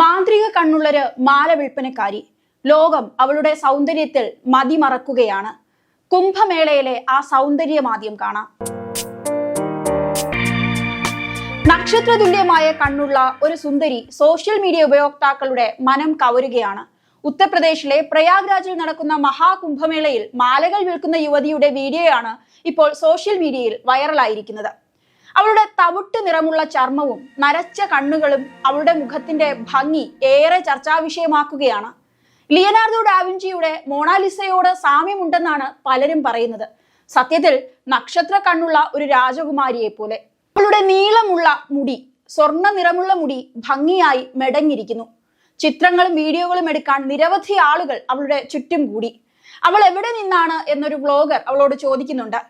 മാന്ത്രിക കണ്ണുള്ളൊരു മാല വിൽപ്പനക്കാരി. ലോകം അവളുടെ സൗന്ദര്യത്തിൽ മതിമറക്കുകയാണ് കുംഭമേളയിലെ ആ സൗന്ദര്യം ആദ്യം കാണാം. നക്ഷത്രതുല്യമായ കണ്ണുള്ള ഒരു സുന്ദരി സോഷ്യൽ മീഡിയ ഉപയോക്താക്കളുടെ മനം കവരുകയാണ്. ഉത്തർപ്രദേശിലെ പ്രയാഗ്രാജിൽ നടക്കുന്ന മഹാകുംഭമേളയിൽ മാലകൾ വിൽക്കുന്ന യുവതിയുടെ വീഡിയോയാണ് ഇപ്പോൾ സോഷ്യൽ മീഡിയയിൽ വൈറലായിരിക്കുന്നത്. അവളുടെ തവിട്ട് നിറമുള്ള ചർമ്മവും നരച്ച കണ്ണുകളും അവളുടെ മുഖത്തിന്റെ ഭംഗി ഏറെ ചർച്ചാ വിഷയമാക്കുകയാണ് ലിയനാർഡോ ഡാവിഞ്ചിയുടെ മോണാലിസയോട് സാമ്യമുണ്ടെന്നാണ് പലരും പറയുന്നത്. സത്യത്തിൽ നക്ഷത്ര കണ്ണുള്ള ഒരു രാജകുമാരിയെ പോലെ. അവളുടെ നീളമുള്ള മുടി സ്വർണ നിറമുള്ള മുടി ഭംഗിയായി മെടഞ്ഞിരിക്കുന്നു. ചിത്രങ്ങളും വീഡിയോകളും എടുക്കാൻ നിരവധി ആളുകൾ അവളുടെ ചുറ്റും കൂടി. അവൾ എവിടെ നിന്നാണ് എന്നൊരു വ്ലോഗർ അവളോട് ചോദിക്കുന്നുണ്ട്.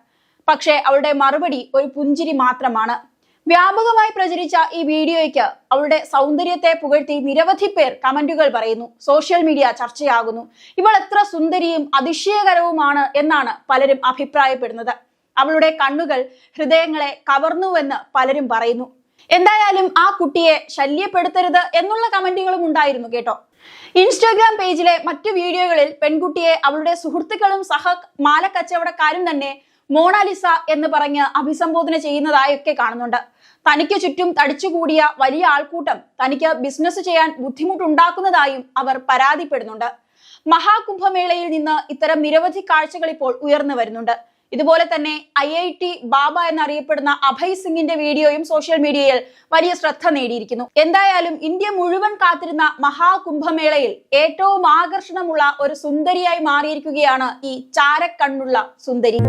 പക്ഷേ അവളുടെ മറുപടി ഒരു പുഞ്ചിരി മാത്രമാണ്. വ്യാപകമായി പ്രചരിച്ച ഈ വീഡിയോയ്ക്ക് അവളുടെ സൗന്ദര്യത്തെ പുകഴ്ത്തി നിരവധി പേർ കമന്റുകൾ പറയുന്നു. സോഷ്യൽ മീഡിയ ചർച്ചയാകുന്നു. ഇവൾ എത്ര സുന്ദരിയും അതിശയകരവുമാണ് എന്നാണ് പലരും അഭിപ്രായപ്പെടുന്നത്. അവളുടെ കണ്ണുകൾ ഹൃദയങ്ങളെ കവർന്നുവെന്ന് പലരും പറയുന്നു. എന്തായാലും ആ കുട്ടിയെ ശല്യപ്പെടുത്തരുത് എന്നുള്ള കമന്റുകളും ഉണ്ടായിരുന്നു കേട്ടോ. ഇൻസ്റ്റാഗ്രാം പേജിലെ മറ്റു വീഡിയോകളിൽ പെൺകുട്ടിയെ അവളുടെ സുഹൃത്തുക്കളും സഹ മാലക്കച്ചവടക്കാരും തന്നെ മോണാലിസ എന്ന് പറഞ്ഞ് അഭിസംബോധന ചെയ്യുന്നതായൊക്കെ കാണുന്നുണ്ട്. തനിക്ക് ചുറ്റും തടിച്ചുകൂടിയ വലിയ ആൾക്കൂട്ടം തനിക്ക് ബിസിനസ് ചെയ്യാൻ ബുദ്ധിമുട്ടുണ്ടാക്കുന്നതായും അവർ പരാതിപ്പെടുന്നുണ്ട്. മഹാകുംഭമേളയിൽ നിന്ന് ഇത്തരം നിരവധി കാഴ്ചകൾ ഇപ്പോൾ ഉയർന്നു വരുന്നുണ്ട്. ഇതുപോലെ തന്നെ ഐ ഐ ടി ബാബ എന്നറിയപ്പെടുന്ന അഭയ് സിംഗിന്റെ വീഡിയോയും സോഷ്യൽ മീഡിയയിൽ വലിയ ശ്രദ്ധ നേടിയിരിക്കുന്നു. എന്തായാലും ഇന്ത്യ മുഴുവൻ കാത്തിരുന്ന മഹാകുംഭമേളയിൽ ഏറ്റവും ആകർഷണമുള്ള ഒരു സുന്ദരിയായി മാറിയിരിക്കുകയാണ് ഈ ചാരക്കണ്ണുള്ള സുന്ദരി.